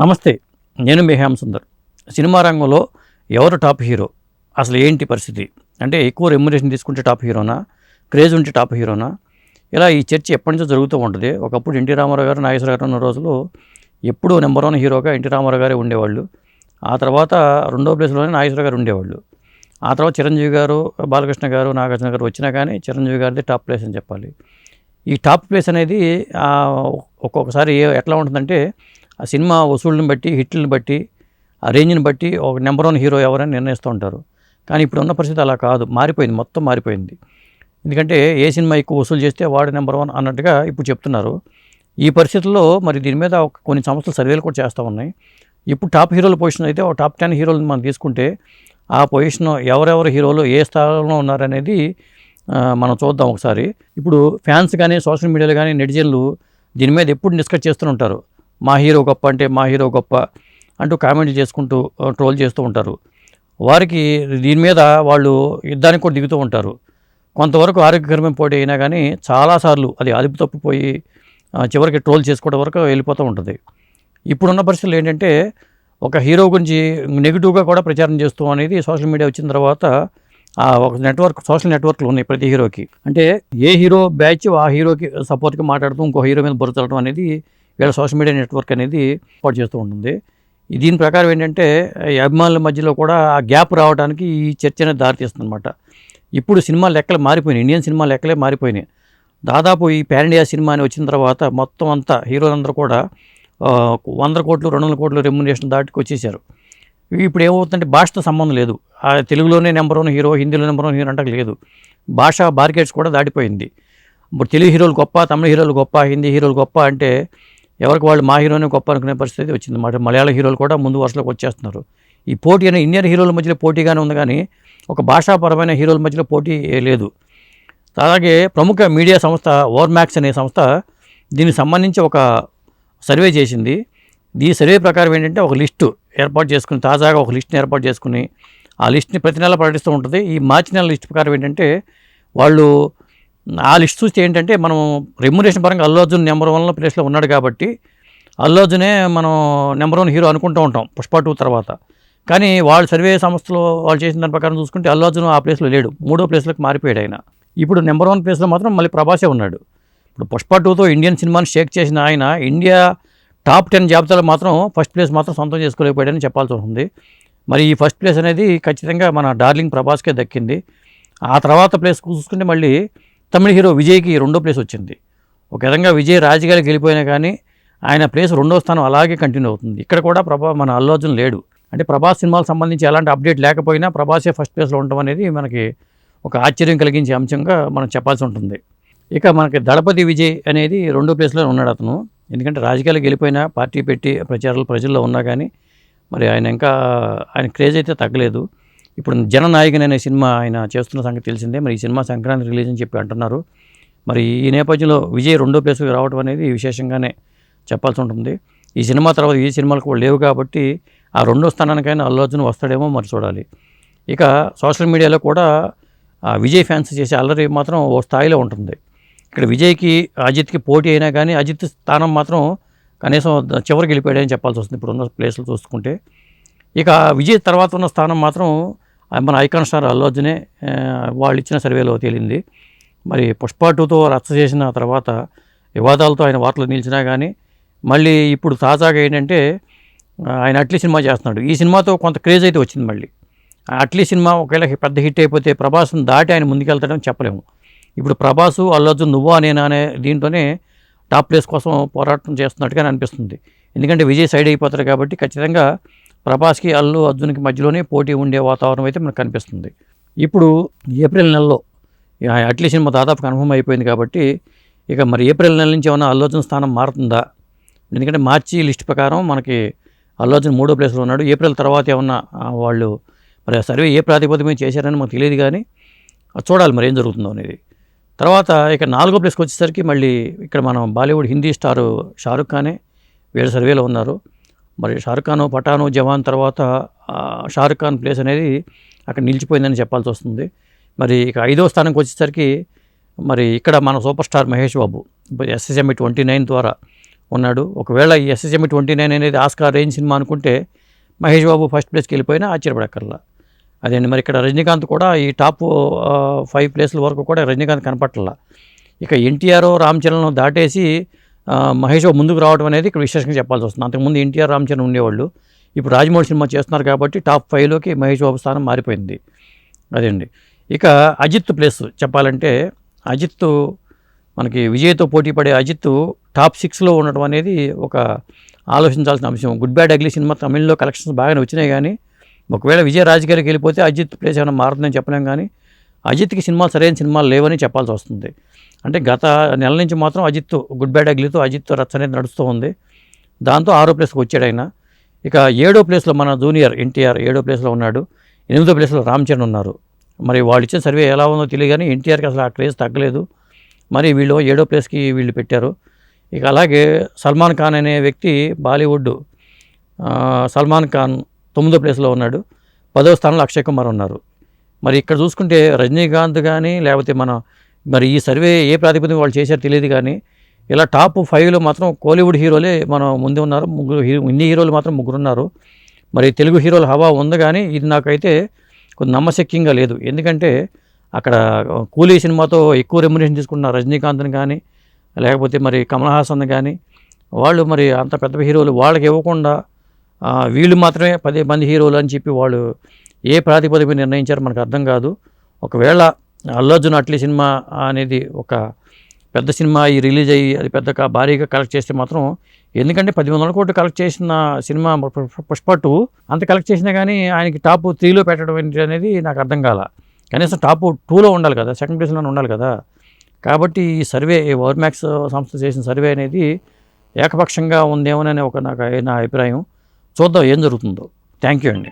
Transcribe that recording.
నమస్తే నేను మేహాం సుందర్. సినిమా రంగంలో ఎవరు టాప్ హీరో? అసలు ఏంటి పరిస్థితి? అంటే ఎక్కువ రెమ్యునేషన్ తీసుకుంటే టాప్ హీరోనా? క్రేజ్ ఉంటే టాప్ హీరోనా? ఇలా ఈ చర్చ ఎప్పటి నుంచో జరుగుతూ ఉంటుంది. ఒకప్పుడు ఎన్టీ రామారావు గారు నాగేశ్వర గారు ఉన్న రోజులు ఎప్పుడూ నెంబర్ వన్ హీరోగా ఎన్టీ రామారావు గారే ఉండేవాళ్ళు. ఆ తర్వాత రెండో ప్లేస్లోనే నాగేశ్వర గారు ఉండేవాళ్ళు. ఆ తర్వాత చిరంజీవి గారు బాలకృష్ణ గారు నాగార్జున గారు వచ్చినా కానీ చిరంజీవి గారిది టాప్ ప్లేస్ అని చెప్పాలి. ఈ టాప్ ప్లేస్ అనేది ఒక్కొక్కసారి ఎట్లా ఉంటుందంటే ఆ సినిమా వసూళ్ళని బట్టి హిట్లను బట్టి ఆ రేంజ్ని బట్టి ఒక నెంబర్ వన్ హీరో ఎవరని నిర్ణయిస్తూ ఉంటారు. కానీ ఇప్పుడు ఉన్న పరిస్థితి అలా కాదు. మారిపోయింది. మొత్తం మారిపోయింది. ఎందుకంటే ఏ సినిమా ఎక్కువ వసూలు చేస్తే వాడు నెంబర్ వన్ అన్నట్టుగా ఇప్పుడు చెప్తున్నారు. ఈ పరిస్థితుల్లో మరి దీని మీద ఒక కొన్ని సంస్థలు సర్వేలు కూడా చేస్తూ ఉన్నాయి. ఇప్పుడు టాప్ హీరోల పొజిషన్ అయితే ఒక టాప్ టెన్ హీరోలు మనం తీసుకుంటే ఆ పొజిషన్ ఎవరెవరు హీరోలు ఏ స్థానంలో ఉన్నారనేది మనం చూద్దాం ఒకసారి. ఇప్పుడు ఫ్యాన్స్ కానీ సోషల్ మీడియాలో కానీ నెటిజన్లు దీని మీద ఎప్పుడు డిస్కస్ చేస్తూ ఉంటారు. మా హీరో గొప్ప అంటే మా హీరో గొప్ప అంటూ కామెంట్ చేసుకుంటూ ట్రోల్ చేస్తూ ఉంటారు. వారికి దీని మీద వాళ్ళు యుద్ధానికి కూడా దిగుతూ ఉంటారు. కొంతవరకు ఆరోగ్యకరమైన పోటీ అయినా కానీ చాలాసార్లు అది అదుపు తప్పిపోయి చివరికి ట్రోల్ చేసుకోవడం వరకు వెళ్ళిపోతూ ఉంటుంది. ఇప్పుడున్న పరిస్థితులు ఏంటంటే ఒక హీరో గురించి నెగిటివ్గా కూడా ప్రచారం చేస్తూ అనేది సోషల్ మీడియా వచ్చిన తర్వాత ఆ ఒక నెట్వర్క్ సోషల్ నెట్వర్క్లు ఉన్నాయి ప్రతి హీరోకి. అంటే ఏ హీరో బ్యాచ్ ఆ హీరోకి సపోర్ట్గా మాట్లాడుతూ ఇంకో హీరో మీద బురచడం అనేది వీళ్ళ సోషల్ మీడియా నెట్వర్క్ అనేది ఏర్పాటు చేస్తూ ఉంటుంది. దీని ప్రకారం ఏంటంటే అభిమానుల మధ్యలో కూడా ఆ గ్యాప్ రావడానికి ఈ చర్చ అనేది దారితీస్తుంది ఇప్పుడు సినిమా లెక్కలు మారిపోయినాయి. ఇండియన్ సినిమా లెక్కలే మారిపోయినాయి. దాదాపు ఈ పాన్ ఇండియా సినిమా అని వచ్చిన తర్వాత మొత్తం అంతా హీరోలందరూ కూడా వంద వందల కోట్లు రెండు వందల కోట్లు రెమ్యునేషన్ దాటికి వచ్చేసారు. ఇప్పుడు ఏమవుతుందంటే భాషతో సంబంధం లేదు. ఆ తెలుగులోనే నెంబర్ వన్ హీరో హిందీలో నెంబర్ వన్ హీరో అంటే లేదు. భాష బార్కెట్స్ కూడా దాటిపోయింది. ఇప్పుడు తెలుగు హీరోలు గొప్ప తమిళ హీరోలు గొప్ప హిందీ హీరోలు గొప్ప అంటే ఎవరికి వాళ్ళు మా హీరోనే గొప్ప అనుకునే పరిస్థితి వచ్చింది. మాట మలయాళ హీరోలు కూడా ముందు వరుసలోకి వచ్చేస్తున్నారు. ఈ పోటీ అనే ఇండియన్ హీరోల మధ్యలో పోటీగానే ఉంది కానీ ఒక భాషాపరమైన హీరోల మధ్యలో పోటీ లేదు. అలాగే ప్రముఖ మీడియా సంస్థ ఓవర్మ్యాక్స్ అనే సంస్థ దీనికి సంబంధించి ఒక సర్వే చేసింది. ఈ సర్వే ప్రకారం ఏంటంటే ఒక లిస్టు ఏర్పాటు చేసుకుని తాజాగా ఒక లిస్ట్ని ఏర్పాటు చేసుకుని ఆ లిస్ట్ని ప్రతి నెల ప్రకటిస్తూ ఉంటుంది. ఈ మార్చి నెల లిస్ట్ ప్రకారం ఏంటంటే వాళ్ళు ఆ లిస్ట్ చూస్తే ఏంటంటే మనం రెమ్యునేషన్ పరంగా అల్లు అర్జున్ నెంబర్ వన్ ప్లేస్లో ఉన్నాడు కాబట్టి అల్లు అర్జునే మనం నెంబర్ వన్ హీరో అనుకుంటూ ఉంటాం పుష్ప టూ తర్వాత. కానీ వాళ్ళు సర్వే సంస్థలో వాళ్ళు చేసిన దాని ప్రకారం చూసుకుంటే అల్లు అర్జున్ ఆ ప్లేస్లో లేడు. మూడో ప్లేస్లోకి మారిపోయాడు ఆయన. ఇప్పుడు నెంబర్ వన్ ప్లేస్లో మాత్రం మళ్ళీ ప్రభాసే ఉన్నాడు. ఇప్పుడు పుష్ప టూతో ఇండియన్ సినిమాని షేక్ చేసిన ఆయన ఇండియా టాప్ టెన్ జాబితాలో మాత్రం ఫస్ట్ ప్లేస్ మాత్రం సొంతం చేసుకోలేకపోయాడని చెప్పాల్సి ఉంటుంది మరి ఈ ఫస్ట్ ప్లేస్ అనేది ఖచ్చితంగా మన డార్లింగ్ ప్రభాస్కే దక్కింది. ఆ తర్వాత ప్లేస్ చూసుకుంటే మళ్ళీ తమిళ హీరో విజయ్కి రెండో ప్లేస్ వచ్చింది. ఒక విధంగా విజయ్ రాజకీయాలకు వెళ్ళిపోయినా కానీ ఆయన ప్లేస్ రెండో స్థానం అలాగే కంటిన్యూ అవుతుంది. ఇక్కడ కూడా ప్రభా మన అల్లు అర్జున్ లేడు. అంటే ప్రభాస్ సినిమాలకు సంబంధించి ఎలాంటి అప్డేట్ లేకపోయినా ప్రభాసే ఫస్ట్ ప్లేస్లో ఉండడం అనేది మనకి ఒక ఆశ్చర్యం కలిగించే అంశంగా మనం చెప్పాల్సి ఉంటుంది. ఇక మనకి దళపతి విజయ్ అనేది రెండో ప్లేస్లో ఉన్నాడు అతను. ఎందుకంటే రాజకీయాలకు వెళ్ళిపోయినా పార్టీ పెట్టి ప్రచారాలు ప్రజల్లో ఉన్నా కానీ మరి ఆయన ఇంకా ఆయన క్రేజ్ అయితే తగ్గలేదు. ఇప్పుడు జననాయకన్ అనే సినిమా ఆయన చేస్తున్న సంగతి తెలిసిందే. మరి ఈ సినిమా సంక్రాంతి రిలీజ్ అని చెప్పి అంటున్నారు. మరి ఈ నేపథ్యంలో విజయ్ రెండో ప్లేస్కి రావడం అనేది విశేషంగానే చెప్పాల్సి ఉంటుంది. ఈ సినిమా తర్వాత ఈ సినిమాలు కూడా లేవు కాబట్టి ఆ రెండో స్థానానికైనా అల్లు అర్జున్ వస్తాడేమో మరి చూడాలి. ఇక సోషల్ మీడియాలో కూడా ఆ విజయ్ ఫ్యాన్స్ చేసే అల్లరి మాత్రం ఓ స్థాయిలో ఉంటుంది. ఇక్కడ విజయ్కి అజిత్కి పోటీ అయినా కానీ అజిత్ స్థానం మాత్రం కనీసం చివరికి వెళ్ళిపోయాడని చెప్పాల్సి వస్తుంది. ఇప్పుడు ఉన్న ప్లేస్లు చూసుకుంటే. ఇక విజయ్ తర్వాత ఉన్న స్థానం మాత్రం మన ఐకాన్ స్టార్ అల్లు అర్జునే వాళ్ళు ఇచ్చిన సర్వేలో తేలింది. మరి పుష్ప టూతో రచ్చ చేసిన తర్వాత వివాదాలతో ఆయన వార్తలు నిలిచినా కానీ మళ్ళీ ఇప్పుడు తాజాగా ఏంటంటే ఆయన అట్లీ సినిమా చేస్తున్నాడు. ఈ సినిమాతో కొంత క్రేజ్ అయితే వచ్చింది మళ్ళీ. ఆ అట్లీ సినిమా ఒకవేళ పెద్ద హిట్ అయిపోతే ప్రభాస్ని దాటి ఆయన ముందుకెళ్తాడని చెప్పలేము. ఇప్పుడు ప్రభాసు అల్లు అర్జున్ నువ్వా నేనా అనే దీంతోనే టాప్ ప్లేస్ కోసం పోరాటం చేస్తున్నట్టుగా అనిపిస్తుంది. ఎందుకంటే విజయ్ సైడ్ అయిపోతారు కాబట్టి ఖచ్చితంగా ప్రభాస్కి అల్లు అర్జున్కి మధ్యలోనే పోటీ ఉండే వాతావరణం అయితే మనకు కనిపిస్తుంది. ఇప్పుడు ఏప్రిల్ నెలలో అట్లీ సినిమా దాదాపు కన్ఫర్మ్ అయిపోయింది కాబట్టి ఇక మరి ఏప్రిల్ నెల నుంచి ఏమైనా అల్లు అర్జున్ స్థానం మారుతుందా? ఎందుకంటే మార్చి లిస్ట్ ప్రకారం మనకి అల్లు అర్జున్ మూడో ప్లేస్లో ఉన్నాడు. ఏప్రిల్ తర్వాత ఏమన్నా వాళ్ళు మరి ఆ సర్వే ఏ ప్రాతిపదిక మీద చేశారని మనకు తెలియదు కానీ చూడాలి మరి ఏం జరుగుతుందో అనేది. తర్వాత ఇక నాలుగో ప్లేస్కి వచ్చేసరికి మళ్ళీ ఇక్కడ మనం బాలీవుడ్ హిందీ స్టారు షారుఖ్ ఖానే వీళ్ళ సర్వేలో ఉన్నారు. మరి షారుఖ్ ఖాన్ పఠాను జవాన్ తర్వాత షారుఖాన్ షారుఖ్ ఖాన్ ప్లేస్ అనేది అక్కడ నిలిచిపోయిందని చెప్పాల్సి వస్తుంది. మరి ఇక ఐదో స్థానంకి వచ్చేసరికి మరి ఇక్కడ మన super star Mahesh Babu SSMB twenty nine ద్వారా ఉన్నాడు. ఒకవేళ ఈ ఎస్ఎస్ఎంఈ ట్వంటీ నైన్ అనేది ఆస్కార్ రేంజ్ సినిమా అనుకుంటే మహేష్ బాబు ఫస్ట్ ప్లేస్కి వెళ్ళిపోయినా ఆశ్చర్యపడక్కర్లా. అదేండి మరి ఇక్కడ రజనీకాంత్ కూడా ఈ టాప్ ఫైవ్ ప్లేస్ల వరకు కూడా రజనీకాంత్ కనపట్ల ఇక ఎన్టీఆర్ రామ్ చరణ్ దాటేసి మహేష్ బాబు ముందుకు రావడం అనేది ఇక్కడ విశేషంగా చెప్పాల్సి వస్తుంది. అంతకుముందు ఎన్టీఆర్ రామచరణ్ ఉండేవాళ్ళు. ఇప్పుడు రాజమౌళి సినిమా చేస్తున్నారు కాబట్టి టాప్ ఫైవ్లోకి మహేష్ బాబు స్థానం మారిపోయింది. అదండి. ఇక అజిత్ ప్లేస్ చెప్పాలంటే అజిత్ మనకి విజయ్తో పోటీ పడే అజిత్ టాప్ సిక్స్లో ఉండడం అనేది ఒక ఆలోచించాల్సిన అంశం. గుడ్ బ్యాడ్ అగ్లీ సినిమా తమిళ్ళో కలెక్షన్స్ బాగానే వచ్చినాయి కానీ ఒకవేళ విజయ్ రాజకీయాలకు వెళ్ళిపోతే అజిత్ ప్లేస్ ఏమైనా మారుతుందని చెప్పలేం కానీ అజిత్కి సినిమాలు సరైన సినిమాలు లేవని చెప్పాల్సి వస్తుంది. అంటే గత నెల నుంచి మాత్రం అజిత్ గుడ్ బ్యాడ్ అగ్లీతో అజిత్ రచ్చ అనేది నడుస్తూ ఉంది. దాంతో ఆరో ప్లేస్కి వచ్చాడు ఆయన. ఇక ఏడో ప్లేస్లో మన జూనియర్ ఎన్టీఆర్ ఏడో ప్లేస్లో ఉన్నాడు. ఎనిమిదో ప్లేస్లో రామ్ చరణ్ ఉన్నారు. మరి వాళ్ళు ఇచ్చిన సర్వే ఎలా ఉందో తెలియదు కానీ ఎన్టీఆర్కి అసలు ఆ క్రేజ్ తగ్గలేదు. మరి వీళ్ళు ఏడో ప్లేస్కి వీళ్ళు పెట్టారు. ఇక అలాగే సల్మాన్ ఖాన్ అనే వ్యక్తి బాలీవుడ్ సల్మాన్ ఖాన్ తొమ్మిదో ప్లేస్లో ఉన్నాడు. పదవ స్థానంలో అక్షయ్ కుమార్ ఉన్నారు. మరి ఇక్కడ చూసుకుంటే రజనీకాంత్ కానీ లేకపోతే మన మరి ఈ సర్వే ఏ ప్రాతిపదిక వాళ్ళు చేశారో తెలియదు కానీ ఇలా టాప్ ఫైవ్లో మాత్రం కోలీవుడ్ హీరోలే మనం ముందే ఉన్నారు ముగ్గురు హీరో హిందీ హీరోలు మాత్రం ముగ్గురు ఉన్నారు మరి తెలుగు హీరోల హవా ఉంది కానీ ఇది నాకైతే కొంచెం నమ్మశక్యంగా లేదు. ఎందుకంటే అక్కడ కూలీ సినిమాతో ఎక్కువ రెమ్యునేషన్ తీసుకున్న రజనీకాంత్ని కానీ లేకపోతే మరి కమల్ హాసన్ కానీ వాళ్ళు మరి అంత పెద్ద హీరోలు వాళ్ళకి ఇవ్వకుండా వీళ్ళు మాత్రమే పది మంది హీరోలు అని చెప్పి వాళ్ళు ఏ ప్రాతిపదిక నిర్ణయించారో మనకు అర్థం కాదు. ఒకవేళ అల్లు అర్జున్ అట్లీ సినిమా అనేది ఒక పెద్ద సినిమా ఈ రిలీజ్ అయ్యి అది పెద్దగా భారీగా కలెక్ట్ చేస్తే మాత్రం ఎందుకంటే పది వందల కోట్లు కలెక్ట్ చేసిన సినిమా పుష్ప టూ అంత కలెక్ట్ చేసినా కానీ ఆయనకి టాప్ త్రీలో పెట్టడం ఏంటి అనేది నాకు అర్థం కాల. కనీసం టాప్ టూలో ఉండాలి కదా సెకండ్ ప్లేస్లో ఉండాలి కదా. కాబట్టి ఈ సర్వే ఈ వర్మాక్స్ సంస్థ చేసిన సర్వే అనేది ఏకపక్షంగా ఉందేమోనని ఒక నాకు నా అభిప్రాయం. చూద్దాం ఏం జరుగుతుందో. థ్యాంక్ యూ అండి.